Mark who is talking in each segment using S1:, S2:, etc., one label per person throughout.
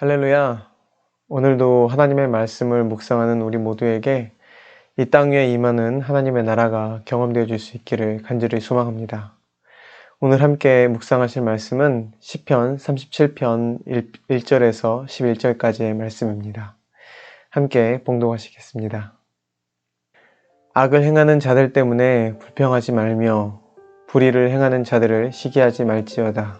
S1: 할렐루야. 오늘도 하나님의 말씀을 묵상하는 우리 모두에게 이 땅 위에 임하는 하나님의 나라가 경험되어 줄수 있기를 간절히 소망합니다. 오늘 함께 묵상하실 말씀은 시편 37편 1, 절에서 11절까지의 말씀입니다. 함께 봉독하시겠습니다. 악을 행하는 자들 때문에 불평하지 말며 불의를 행하는 자들을 시기하지 말지어다.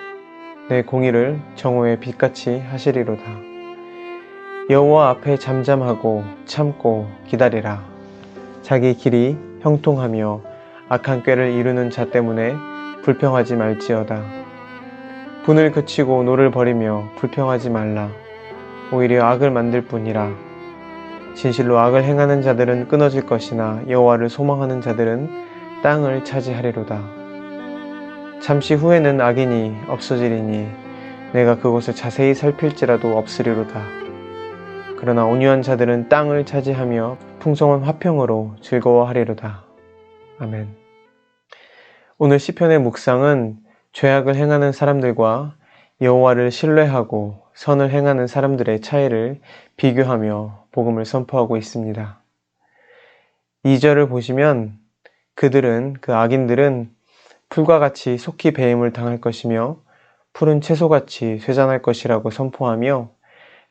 S1: 내 공의를 정오의 빛같이 하시리로다. 여호와 앞에 잠잠하고 참고 기다리라. 자기 길이 형통하며 악한 꾀를 이루는 자 때문에 불평하지 말지어다. 분을 그치고 노를 버리며 불평하지 말라. 오히려 악을 만들 뿐이라. 진실로 악을 행하는 자들은 끊어질 것이나 여호와를 소망하는 자들은 땅을 차지하리로다. 잠시 후에는 악인이 없어지리니 내가 그곳을 자세히 살필지라도 없으리로다. 그러나 온유한 자들은 땅을 차지하며 풍성한 화평으로 즐거워하리로다. 아멘. 오늘 시편의 묵상은 죄악을 행하는 사람들과 여호와를 신뢰하고 선을 행하는 사람들의 차이를 비교하며 복음을 선포하고 있습니다. 2절을 보시면 그들은 그 악인들은 풀과 같이 속히 배임을 당할 것이며 푸른 채소같이 쇠잔할 것이라고 선포하며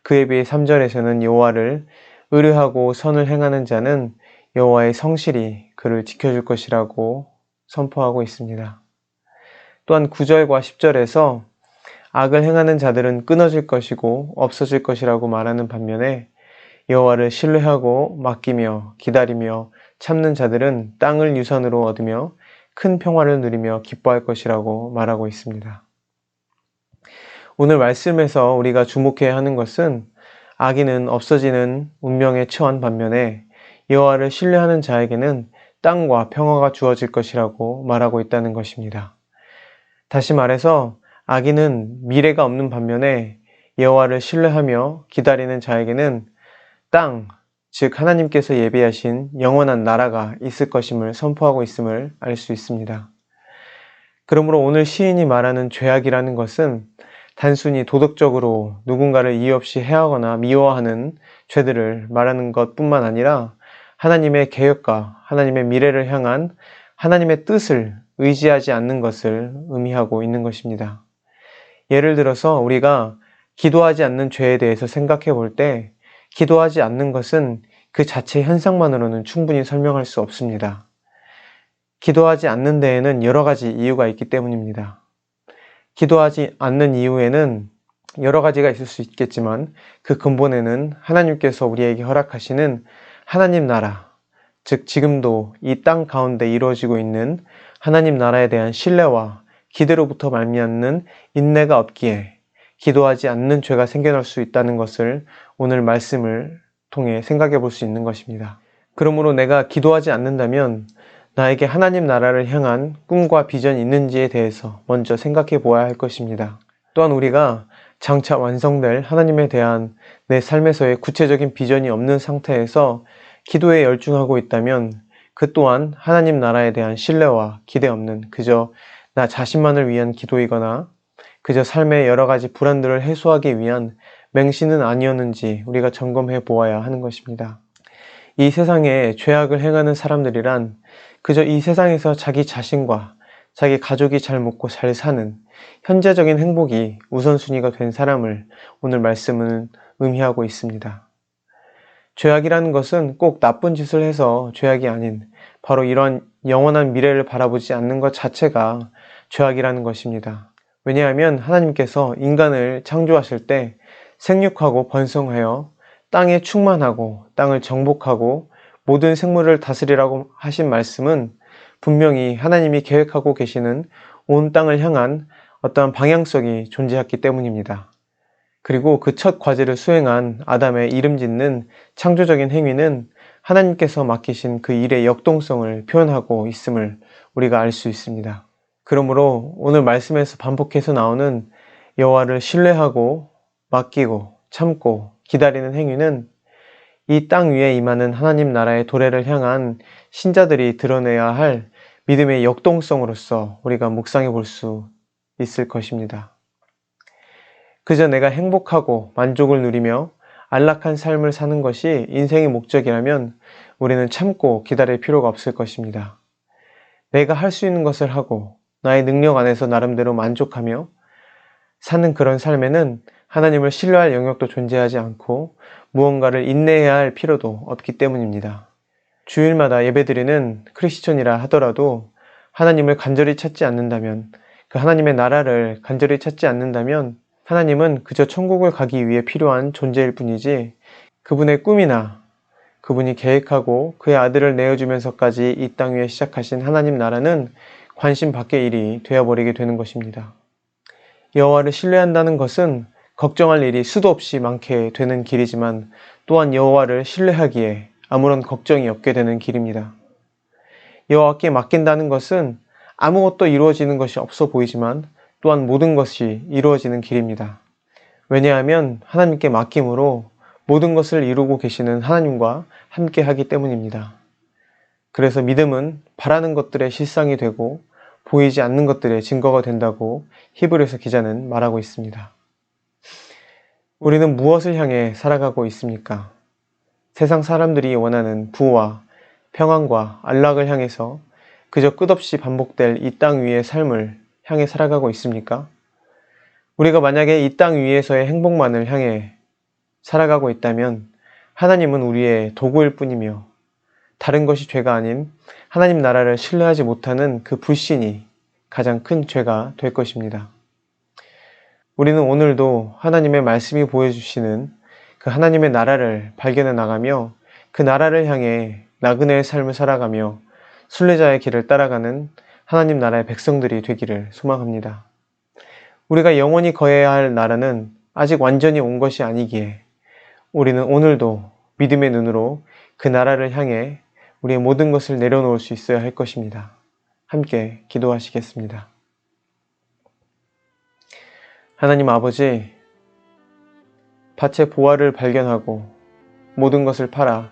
S1: 그에 비해 3절에서는 여호와를 의뢰하고 선을 행하는 자는 여호와의 성실이 그를 지켜줄 것이라고 선포하고 있습니다. 또한 9절과 10절에서 악을 행하는 자들은 끊어질 것이고 없어질 것이라고 말하는 반면에 여호와를 신뢰하고 맡기며 기다리며 참는 자들은 땅을 유산으로 얻으며 큰 평화를 누리며 기뻐할 것이라고 말하고 있습니다. 오늘 말씀에서 우리가 주목해야 하는 것은 악인은 없어지는 운명에 처한 반면에 여호와를 신뢰하는 자에게는 땅과 평화가 주어질 것이라고 말하고 있다는 것입니다. 다시 말해서 악인은 미래가 없는 반면에 여호와를 신뢰하며 기다리는 자에게는 땅, 즉 하나님께서 예비하신 영원한 나라가 있을 것임을 선포하고 있음을 알 수 있습니다. 그러므로 오늘 시인이 말하는 죄악이라는 것은 단순히 도덕적으로 누군가를 이유 없이 해하거나 미워하는 죄들을 말하는 것 뿐만 아니라 하나님의 계획과 하나님의 미래를 향한 하나님의 뜻을 의지하지 않는 것을 의미하고 있는 것입니다. 예를 들어서 우리가 기도하지 않는 죄에 대해서 생각해 볼 때 기도하지 않는 것은 그 자체 현상만으로는 충분히 설명할 수 없습니다. 기도하지 않는 데에는 여러 가지 이유가 있기 때문입니다. 기도하지 않는 이유에는 여러 가지가 있을 수 있겠지만 그 근본에는 하나님께서 우리에게 허락하시는 하나님 나라, 즉 지금도 이 땅 가운데 이루어지고 있는 하나님 나라에 대한 신뢰와 기대로부터 말미암는 인내가 없기에 기도하지 않는 죄가 생겨날 수 있다는 것을 오늘 말씀을 통해 생각해 볼 수 있는 것입니다. 그러므로 내가 기도하지 않는다면 나에게 하나님 나라를 향한 꿈과 비전이 있는지에 대해서 먼저 생각해 보아야 할 것입니다. 또한 우리가 장차 완성될 하나님에 대한 내 삶에서의 구체적인 비전이 없는 상태에서 기도에 열중하고 있다면 그 또한 하나님 나라에 대한 신뢰와 기대 없는 그저 나 자신만을 위한 기도이거나 그저 삶의 여러 가지 불안들을 해소하기 위한 맹신은 아니었는지 우리가 점검해 보아야 하는 것입니다. 이 세상에 죄악을 행하는 사람들이란 그저 이 세상에서 자기 자신과 자기 가족이 잘 먹고 잘 사는 현재적인 행복이 우선순위가 된 사람을 오늘 말씀은 의미하고 있습니다. 죄악이라는 것은 꼭 나쁜 짓을 해서 죄악이 아닌 바로 이런 영원한 미래를 바라보지 않는 것 자체가 죄악이라는 것입니다. 왜냐하면 하나님께서 인간을 창조하실 때 생육하고 번성하여 땅에 충만하고 땅을 정복하고 모든 생물을 다스리라고 하신 말씀은 분명히 하나님이 계획하고 계시는 온 땅을 향한 어떠한 방향성이 존재했기 때문입니다. 그리고 그 첫 과제를 수행한 아담의 이름 짓는 창조적인 행위는 하나님께서 맡기신 그 일의 역동성을 표현하고 있음을 우리가 알 수 있습니다. 그러므로 오늘 말씀에서 반복해서 나오는 여호와를 신뢰하고 맡기고 참고 기다리는 행위는 이 땅 위에 임하는 하나님 나라의 도래를 향한 신자들이 드러내야 할 믿음의 역동성으로서 우리가 묵상해 볼 수 있을 것입니다. 그저 내가 행복하고 만족을 누리며 안락한 삶을 사는 것이 인생의 목적이라면 우리는 참고 기다릴 필요가 없을 것입니다. 내가 할 수 있는 것을 하고 나의 능력 안에서 나름대로 만족하며 사는 그런 삶에는 하나님을 신뢰할 영역도 존재하지 않고 무언가를 인내해야 할 필요도 없기 때문입니다. 주일마다 예배드리는 크리스천이라 하더라도 하나님을 간절히 찾지 않는다면 그 하나님의 나라를 간절히 찾지 않는다면 하나님은 그저 천국을 가기 위해 필요한 존재일 뿐이지 그분의 꿈이나 그분이 계획하고 그의 아들을 내어주면서까지 이 땅 위에 시작하신 하나님 나라는 관심 밖의 일이 되어버리게 되는 것입니다. 여호와를 신뢰한다는 것은 걱정할 일이 수도 없이 많게 되는 길이지만 또한 여호와를 신뢰하기에 아무런 걱정이 없게 되는 길입니다. 여호와께 맡긴다는 것은 아무것도 이루어지는 것이 없어 보이지만 또한 모든 것이 이루어지는 길입니다. 왜냐하면 하나님께 맡김으로 모든 것을 이루고 계시는 하나님과 함께 하기 때문입니다. 그래서 믿음은 바라는 것들의 실상이 되고 보이지 않는 것들의 증거가 된다고 히브리서 기자는 말하고 있습니다. 우리는 무엇을 향해 살아가고 있습니까? 세상 사람들이 원하는 부와 평안과 안락을 향해서 그저 끝없이 반복될 이 땅 위의 삶을 향해 살아가고 있습니까? 우리가 만약에 이 땅 위에서의 행복만을 향해 살아가고 있다면 하나님은 우리의 도구일 뿐이며 다른 것이 죄가 아닌 하나님 나라를 신뢰하지 못하는 그 불신이 가장 큰 죄가 될 것입니다. 우리는 오늘도 하나님의 말씀이 보여주시는 그 하나님의 나라를 발견해 나가며 그 나라를 향해 나그네의 삶을 살아가며 순례자의 길을 따라가는 하나님 나라의 백성들이 되기를 소망합니다. 우리가 영원히 거해야 할 나라는 아직 완전히 온 것이 아니기에 우리는 오늘도 믿음의 눈으로 그 나라를 향해 우리의 모든 것을 내려놓을 수 있어야 할 것입니다. 함께 기도하시겠습니다. 하나님 아버지, 밭의 보화를 발견하고 모든 것을 팔아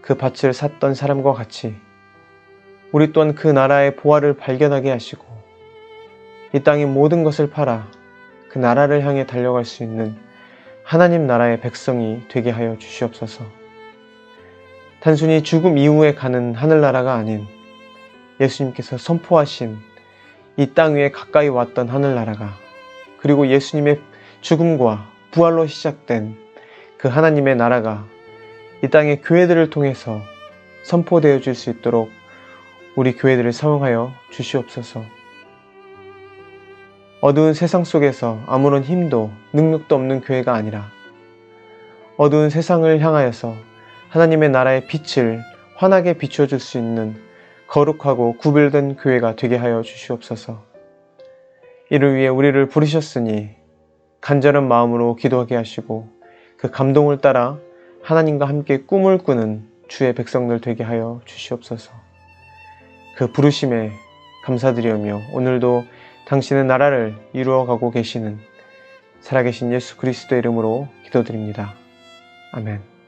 S1: 그 밭을 샀던 사람과 같이 우리 또한 그 나라의 보화를 발견하게 하시고 이 땅의 모든 것을 팔아 그 나라를 향해 달려갈 수 있는 하나님 나라의 백성이 되게 하여 주시옵소서. 단순히 죽음 이후에 가는 하늘나라가 아닌 예수님께서 선포하신 이 땅 위에 가까이 왔던 하늘나라가 그리고 예수님의 죽음과 부활로 시작된 그 하나님의 나라가 이 땅의 교회들을 통해서 선포되어 줄 수 있도록 우리 교회들을 사용하여 주시옵소서. 어두운 세상 속에서 아무런 힘도 능력도 없는 교회가 아니라 어두운 세상을 향하여서 하나님의 나라의 빛을 환하게 비추어 줄수 있는 거룩하고 구별된 교회가 되게 하여 주시옵소서. 이를 위해 우리를 부르셨으니 간절한 마음으로 기도하게 하시고 그 감동을 따라 하나님과 함께 꿈을 꾸는 주의 백성들 되게 하여 주시옵소서. 그 부르심에 감사드리며 오늘도 당신의 나라를 이루어가고 계시는 살아계신 예수 그리스도 이름으로 기도드립니다. 아멘.